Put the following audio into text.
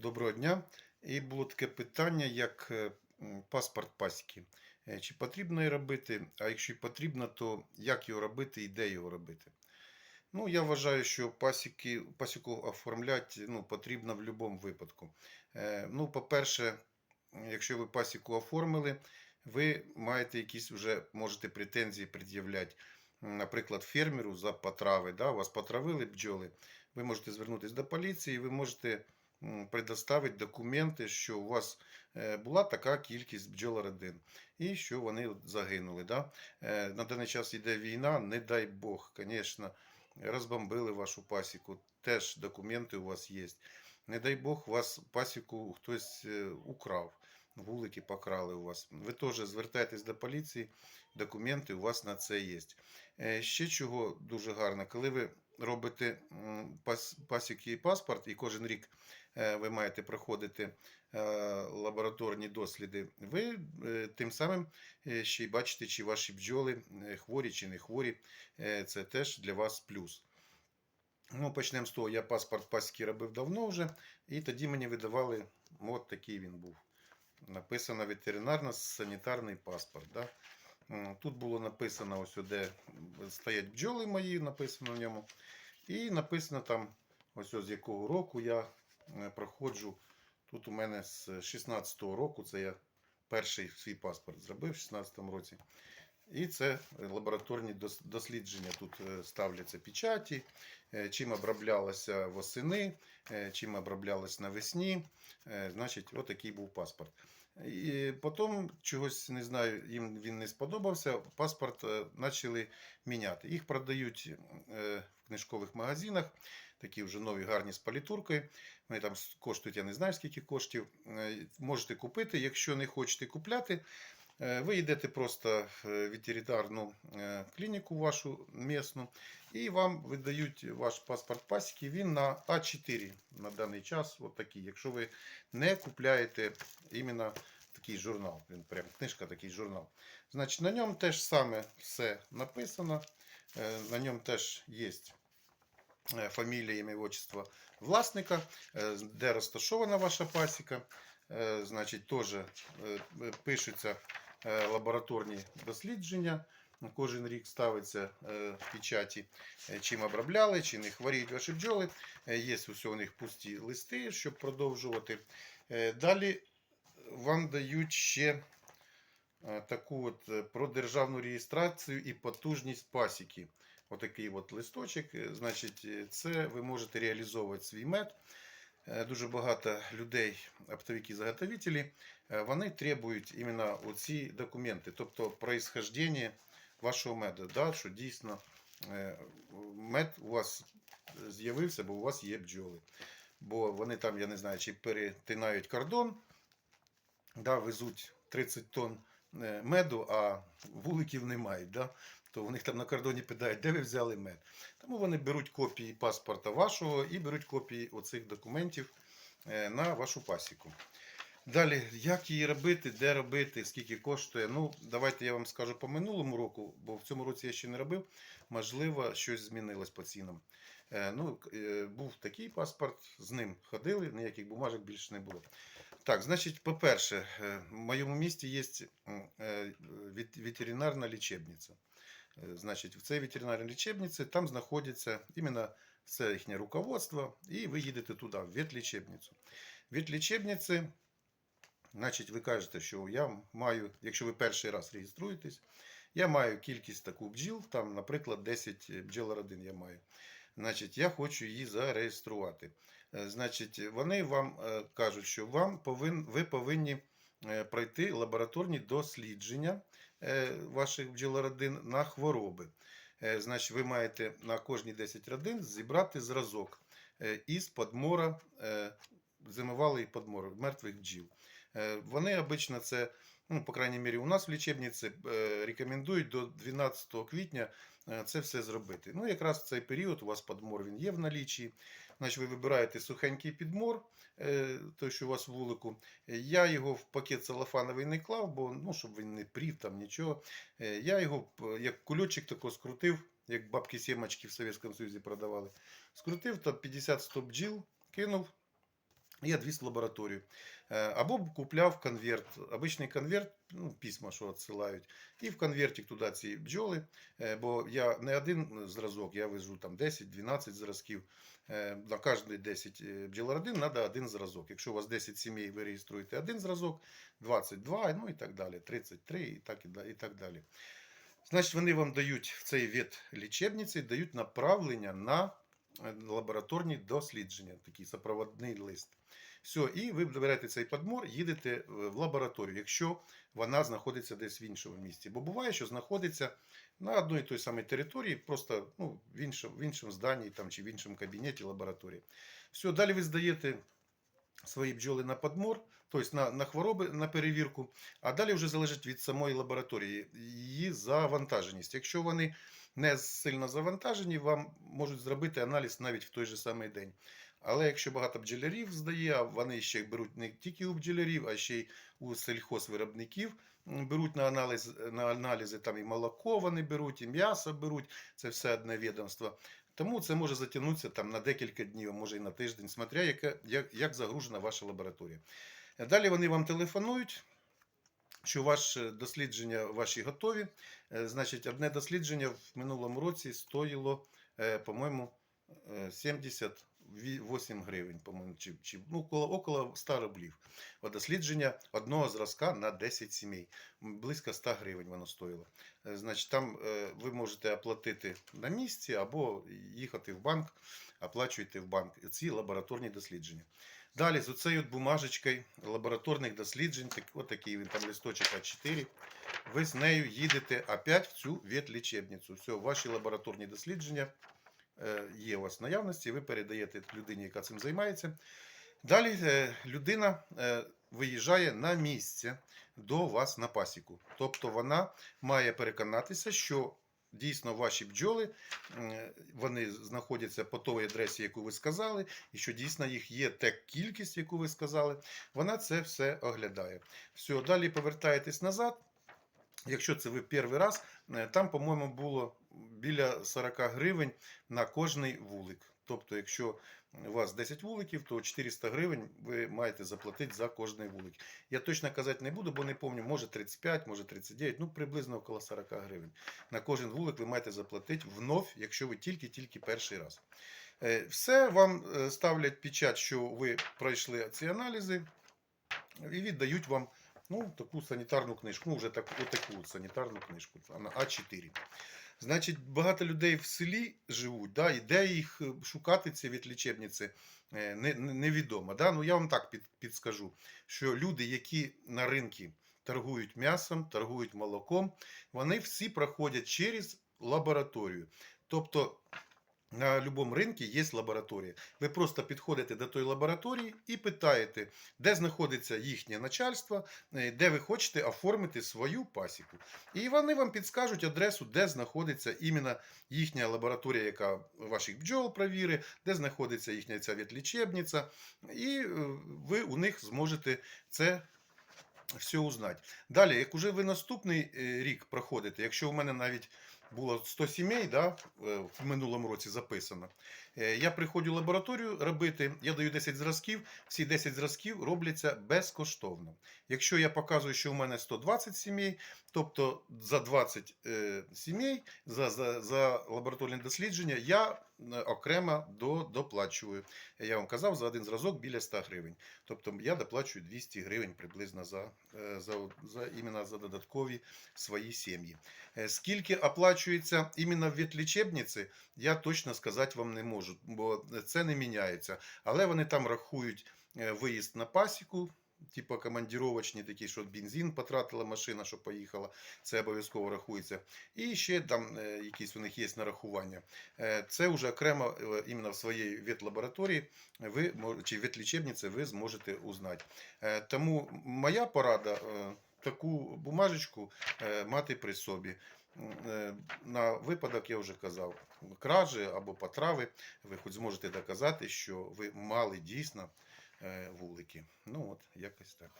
Доброго дня. І було таке питання, як е, паспорт пасіки. Е, Чи потрібно його робити? А якщо потрібно, то як його робити і де його робити? Ну, я вважаю, що пасіки, пасіку оформляти ну, потрібно в будь-якому випадку. Е, Ну, по-перше, якщо ви пасіку оформили, ви маєте якісь вже можете претензії пред'являти. Наприклад, фермеру за потрави, да, вас потравили бджоли, ви можете звернутися до поліції, ви можете м, предоставити документи, що у вас е, була така кількість бджолородин і що вони загинули. Да? Е, На даний час йде війна, не дай Бог, звісно, розбомбили вашу пасіку, теж документи у вас є. Не дай Бог, вас пасіку хтось е, украв, вулики покрали у вас. Ви теж звертайтесь до поліції, документи у вас на це є. Ще чого дуже гарно, коли ви робите пасіки і паспорт, і кожен рік е, ви маєте проходити е, лабораторні досліди, ви е, тим самим ще й бачите, чи ваші бджоли хворі чи не хворі. Це теж для вас плюс. Ну, почнемо з того, я паспорт пасіки робив давно вже, і тоді мені видавали, от такий він був. Написано ветеринарно-санітарний паспорт. Да? М, Тут було написано, ось де стоять бджоли мої, написано в ньому. І написано там, ось з якого року я е, проходжу. Тут у мене з 16-го року, це я перший свій паспорт зробив в 16-му році. І це лабораторні дослідження. Тут е, ставляться печаті, е, чим оброблялося восени, е, чим оброблялось навесні. Е, Значить, отакий був паспорт. І потім чогось не знаю, їм він не сподобався. Паспорт е, почали міняти. Їх продають е, в книжкових магазинах, такі вже нові гарні з палітуркою. Вони там коштують, я не знаю скільки коштів. Е, Можете купити. Якщо не хочете купляти, ви йдете просто в ветеринарну е, клініку вашу місну, і вам видають ваш паспорт пасіки. Він на А4 на даний час. От такий. Якщо ви не купляєте іменно такий журнал, він прям книжка, такий журнал. Значить, на ньому теж саме все написано. Е, На ньому теж є е, фамілія, ім'я, отчество власника, е, де розташована ваша пасіка. Е, Значить, теж е, пишуться е, лабораторні дослідження. Кожен рік ставиться в печаті, чим обробляли, чи не хворіють ваші бджоли. Є усе у них пусті листи, щоб продовжувати. Далі вам дають ще таку от про державну реєстрацію і потужність пасіки. Отакий от листочок. Значить, це ви можете реалізовувати свій мед. Е, Дуже багато людей, оптовики-заготовителі, е, вони требують іменно оці документи, тобто происхождення вашого меду, да, що дійсно е, мед у вас з'явився, бо у вас є бджоли. Бо вони там, я не знаю, чи перетинають кордон, да, везуть 30 тонн меду, а вуликів не мають. Да? То в них там на кордоні питають, де ви взяли мед. Тому вони беруть копії паспорта вашого і беруть копії оцих документів е, на вашу пасіку. Далі, як її робити, де робити, скільки коштує. Ну, давайте я вам скажу по минулому року, бо в цьому році я ще не робив. Можливо, щось змінилось по цінам. Е, ну, е, був такий паспорт, з ним ходили, ніяких бумажок більше не було. Так, значить, по-перше, е, в моєму місті є ветеринарна лічебниця. Значить, в цій ветеринарній лічебниці там знаходиться іменно все їхнє руководство, і ви їдете туди, в ветлічебницю. В ветлічебниці, значить, ви кажете, що я маю, якщо ви перший раз реєструєтесь, я маю кількість таку бджіл, там, наприклад, 10 бджолородин я маю. Значить, я хочу її зареєструвати. Е, Значить, вони вам е, кажуть, що вам повин, ви повинні е, пройти лабораторні дослідження ваших бджолородин на хвороби. Значить, ви маєте на кожні 10 родин зібрати зразок із подмора, зимовалої подмори, мертвих бджіл. Е, Вони обично це, ну, по крайній мірі, у нас в лічебниці е, рекомендують до 12 квітня е, це все зробити. Ну, якраз в цей період у вас подмор він є в налічі. Значить, ви вибираєте сухенький підмор, той, що у вас в вулику. Я його в пакет целофановий не клав, бо ну, щоб він не прів там нічого. Я його як кульочок тако скрутив, як бабки сімочки в Совєтському Союзі продавали. Скрутив, то 50-100 бджіл кинув. І відвіз в лабораторію. Е, Або купляв конверт, обичний конверт, ну, письма, що відсилають, і в конверті туди ці бджоли. Бо я не один зразок, я везу там 10-12 зразків. Е, На кожні 10 бджолородин треба один зразок. Якщо у вас 10 сімей, ви реєструєте один зразок, 22, ну і так далі, 33 і так, і так далі. Значить, вони вам дають в цей від лічебниці, дають направлення на е, лабораторні дослідження, такий супроводний лист. Все, і ви берете цей подмор, їдете е, в лабораторію, якщо вона знаходиться десь в іншому місці. Бо буває, що знаходиться на одній той самій території, просто ну, в, іншому, в іншому зданні там, чи в іншому кабінеті лабораторії. Все, далі ви здаєте свої бджоли на подмор, тобто на, на хвороби, на перевірку, а далі вже залежить від самої лабораторії, її завантаженість. Якщо вони не сильно завантажені, вам можуть зробити аналіз навіть в той же самий день. Але якщо багато бджолярів здає, а вони ще беруть не тільки у бджолярів, а ще й у сельхозвиробників беруть на аналіз, на аналізи там і молоко вони беруть, і м'ясо беруть, це все одне відомство. Тому це може затягнутися там на декілька днів, може і на тиждень, смотря яка, як, як загружена ваша лабораторія. Далі вони вам телефонують. Що ваше дослідження ваші готові? Е, значить, одне дослідження в минулому році стоїло, е, по-моєму, е, 70 8 гривень, по-моєму, чи, чи ну, около, около 100 рублів. Дослідження одного зразка на 10 сімей. Близько 100 гривень воно стоїло. Е, значить, там е, ви можете оплатити на місці або їхати в банк, оплачуєте в банк ці лабораторні дослідження. Далі з оцею бумажечкою лабораторних досліджень, так, такий він там листочок А4. Ви з нею їдете опять в цю ветлічебницю. Все, ваші лабораторні дослідження є у вас в наявності, ви передаєте людині, яка цим займається. Далі е, людина е, виїжджає на місце до вас на пасіку. Тобто вона має переконатися, що дійсно ваші бджоли вони знаходяться по той адресі, яку ви сказали, і що дійсно їх є та кількість, яку ви сказали. Вона це все оглядає. Все, далі повертаєтесь назад. Якщо це ви перший раз, е, там, по-моєму, було біля 40 гривень на кожний вулик. Тобто, якщо у вас 10 вуликів, то 400 гривень ви маєте заплатити за кожний вулик. Я точно казати не буду, бо не пам'ятаю, може 35, може 39, ну приблизно около 40 гривень. На кожен вулик ви маєте заплатити вновь, якщо ви тільки-тільки перший раз. Е, Все вам е, ставлять печать, що ви пройшли ці аналізи, і віддають вам ну, таку санітарну книжку. Ну, вже так, таку от санітарну книжку, А4. Значить, багато людей в селі живуть, да, і де їх е, шукати ці відлічебниці, е, не, не- невідомо. Да? Ну, я вам так під, підскажу, що люди, які на ринку торгують м'ясом, торгують молоком, вони всі проходять через лабораторію. Тобто на будь-якому ринку є лабораторія. Ви просто підходите до тої лабораторії і питаєте, де знаходиться їхнє начальство, е, де ви хочете оформити свою пасіку. І вони вам підскажуть адресу, де знаходиться іменно їхня лабораторія, яка ваших бджол провірить, де знаходиться їхня ця ветлічебниця, і е, ви у них зможете це все узнати. Далі, як уже ви наступний е, рік проходите, якщо у мене навіть було 100 сімей, да, е, в минулому році записано. Е, Я приходжу в лабораторію робити, я даю 10 зразків, всі 10 зразків робляться безкоштовно. Якщо я показую, що у мене 120 сімей, тобто за 20 е, сімей, за, за, за лабораторне дослідження, я окремо до, доплачую. Я вам казав, за один зразок біля 100 гривень. Тобто я доплачую 200 гривень приблизно за, е, за, за, за додаткові свої сім'ї. Скільки оплачується іменно в ветлічебниці, я точно сказати вам не можу, бо це не міняється. Але вони там рахують е, виїзд на пасіку, типу командіровочні такі, що бензин потратила машина, що поїхала, це обов'язково рахується. І ще там е, якісь у них є нарахування. Е, Це вже окремо іменно в своїй ветлабораторії ви чи ветлічебниці ви зможете узнати. Тому моя порада таку бумажечку мати при собі. Е, На випадок я вже казав, кражі або потрави, ви хоч зможете доказати, що ви мали дійсно е, вулики. Ну от, якось так.